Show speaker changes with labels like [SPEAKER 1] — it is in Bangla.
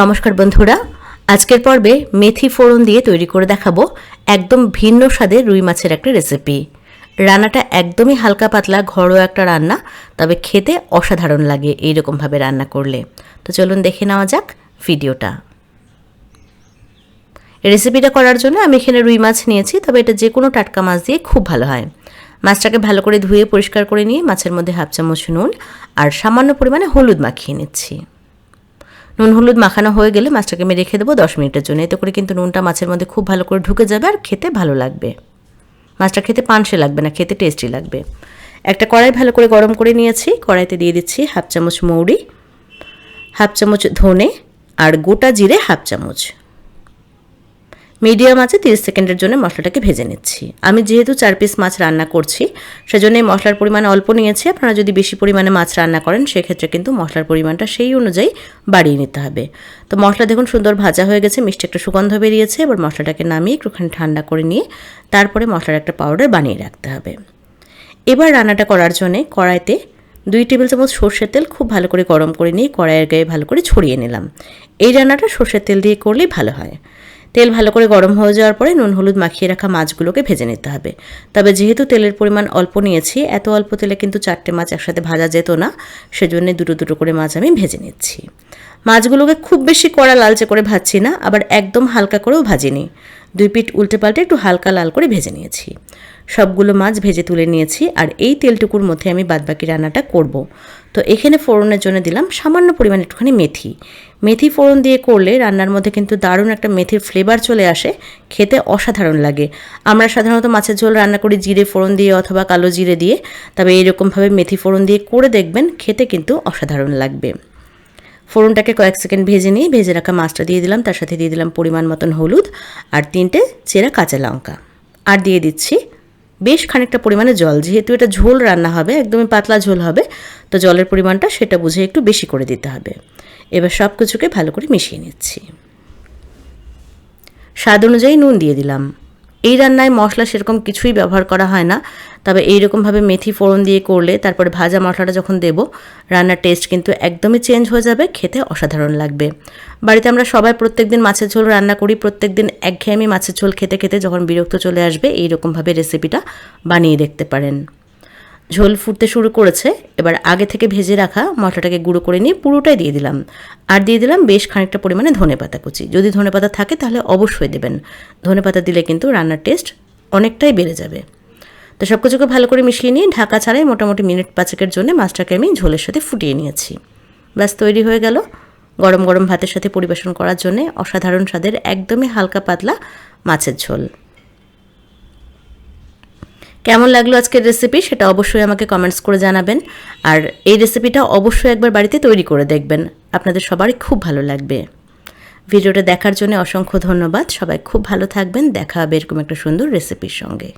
[SPEAKER 1] নমস্কার বন্ধুরা, আজকের পর্বে মেথি ফোড়ন দিয়ে তৈরি করে দেখাবো একদম ভিন্ন স্বাদের রুই মাছের একটা রেসিপি রান্নাটা একদমই হালকা পাতলা, ঘরোয়া একটা রান্না, তবে খেতে অসাধারণ লাগে এইরকমভাবে রান্না করলে। তো চলুন দেখে নেওয়া যাক ভিডিওটা। রেসিপিটা করার জন্য আমি এখানে রুই মাছ নিয়েছি, তবে এটা যে কোনো টাটকা মাছ দিয়ে খুব ভালো হয়। মাছটাকে ভালো করে ধুয়ে পরিষ্কার করে নিয়ে মাছের মধ্যে হাফ চামচ নুন আর সামান্য পরিমাণে হলুদ মাখিয়ে নিচ্ছি। নুন হলুদ মাখানো হয়ে গেলে মাছটাকে আমি রেখে দেবো দশ মিনিটের জন্য। এতে করে কিন্তু নুনটা মাছের মধ্যে খুব ভালো করে ঢুকে যাবে আর খেতে ভালো লাগবে। মাছটা খেতে পানসে লাগবে না, খেতে টেস্টি লাগবে। একটা কড়াই ভালো করে গরম করে নিয়েছি। কড়াইতে দিয়ে দিচ্ছি হাফ চামচ মৌরি, হাফ চামচ ধনে আর গোটা জিরে হাফ চামচ। মিডিয়াম আছে, তিরিশ সেকেন্ডের জন্য মশলাটাকে ভেজে নিচ্ছি। আমি যেহেতু চার পিস মাছ রান্না করছি, সেজন্য মশলার পরিমাণ অল্প নিয়েছি। আপনারা যদি বেশি পরিমাণে মাছ রান্না করেন, সেক্ষেত্রে কিন্তু মশলার পরিমাণটা সেই অনুযায়ী বাড়িয়ে নিতে হবে। তো মশলা দেখুন সুন্দর ভাজা হয়ে গেছে, মিষ্টি একটা সুগন্ধ বেরিয়েছে, এবার মশলাটাকে নামিয়ে একটুখানি ঠান্ডা করে নিয়ে তারপরে মশলার একটা পাউডার বানিয়ে রাখতে হবে। এবার রান্নাটা করার জন্যে কড়াইতে দুই টেবিল চামচ সর্ষের তেল খুব ভালো করে গরম করে নিয়ে কড়াইয়ের গায়ে ভালো করে ছড়িয়ে নিলাম। এই রান্নাটা সর্ষের তেল দিয়ে করলেই ভালো হয়। তেল ভালো করে গরম হয়ে যাওয়ার পরে নুন, হলুদ মাখিয়ে রাখা মাছগুলোকে ভেজে নিতে হবে। তবে যেহেতু তেলের পরিমাণ অল্প নিয়েছি, এত অল্প তেলে কিন্তু চারটে মাছ একসাথে ভাজা যেত না, সেজন্য দুটো দুটো করে মাছ আমি ভেজে নিচ্ছি। মাছগুলোকে খুব বেশি কড়া লালচে করে ভাজছি না, আবার একদম হালকা করেও ভাজিনি। দুই পিঠ উল্টে পাল্টে একটু হালকা লাল করে ভেজে নিয়েছি। সবগুলো মাছ ভেজে তুলে নিয়েছি আর এই তেলটুকুর মধ্যে আমি বাদবাকি রান্নাটা করব। তো এখানে ফোড়নের জন্য দিলাম সামান্য পরিমাণে একটুখানি মেথি। মেথি ফোড়ন দিয়ে করলে রান্নার মধ্যে কিন্তু দারুণ একটা মেথির ফ্লেভার চলে আসে, খেতে অসাধারণ লাগে। আমরা সাধারণত মাছের ঝোল রান্না করি জিরে ফোড়ন দিয়ে অথবা কালো জিরে দিয়ে, তবে এইরকমভাবে মেথি ফোড়ন দিয়ে করে দেখবেন, খেতে কিন্তু অসাধারণ লাগবে। ফোড়নটাকে কয়েক সেকেন্ড ভেজে নিয়ে ভেজে রাখা মাছটা দিয়ে দিলাম, তার সাথে দিয়ে দিলাম পরিমাণ মতন হলুদ আর তিনটে চেরা কাঁচা লঙ্কা। আর দিয়ে দিচ্ছি বেশ খানিকটা পরিমাণে জল, যেহেতু এটা ঝোল রান্না হবে, একদমই পাতলা ঝোল হবে, তো জলের পরিমাণটা সেটা বুঝে একটু বেশি করে দিতে হবে। এবার সব কিছুকে ভালো করে মিশিয়ে নিচ্ছি। স্বাদ অনুযায়ী নুন দিয়ে দিলাম। এই রান্নায় মশলা সেরকম কিছুই ব্যবহার করা হয় না। তবে এইরকমভাবে মেথি ফোড়ন দিয়ে করলে, তারপরে ভাজা মশলাটা যখন দেব, রান্নার টেস্ট কিন্তু একদমই চেঞ্জ হয়ে যাবে, খেতে অসাধারণ লাগবে। বাড়িতে আমরা সবাই প্রত্যেক দিন মাছের ঝোল রান্না করি প্রত্যেক দিন একঘেয়েমি মাছের ঝোল খেতে খেতে যখন বিরক্ত চলে আসবে এইরকমভাবে রেসিপিটা বানিয়ে দেখতে পারেন। ঝোল ফুটতে শুরু করেছে, এবার আগে থেকে ভেজে রাখা মশলাটাকে গুঁড়ো করে নিয়ে পুরোটাই দিয়ে দিলাম। আর দিয়ে দিলাম বেশ খানিকটা পরিমাণে ধনে পাতা কুচি। যদি ধনে পাতা থাকে তাহলে অবশ্যই দেবেন। ধনে পাতা দিলে কিন্তু রান্নার টেস্ট অনেকটাই বেড়ে যাবে। তো সব কিছুকে ভালো করে মিশিয়ে নিয়ে ঢাকা ছাড়াই মোটামুটি মিনিট পাঁচেকের জন্য মাছটাকে আমি ঝোলের সাথে ফুটিয়ে নিয়েছি। ব্যাস, তৈরি হয়ে গেল। গরম গরম ভাতের সাথে পরিবেশন করার জন্য অসাধারণ স্বাদের একদমই হালকা পাতলা মাছের ঝোল। কেমন লাগল আজকের রেসিপি সেটা অবশ্যই আমাকে কমেন্টস করে জানাবেন। আর এই রেসিপিটা অবশ্যই একবার বাড়িতে তৈরি করে দেখবেন। আপনাদের সবারই খুব ভালো লাগবে। ভিডিওটা দেখার জন্য অসংখ্য ধন্যবাদ। সবাই খুব ভালো থাকবেন। দেখা হবে এরকম একটা সুন্দর রেসিপির সঙ্গে।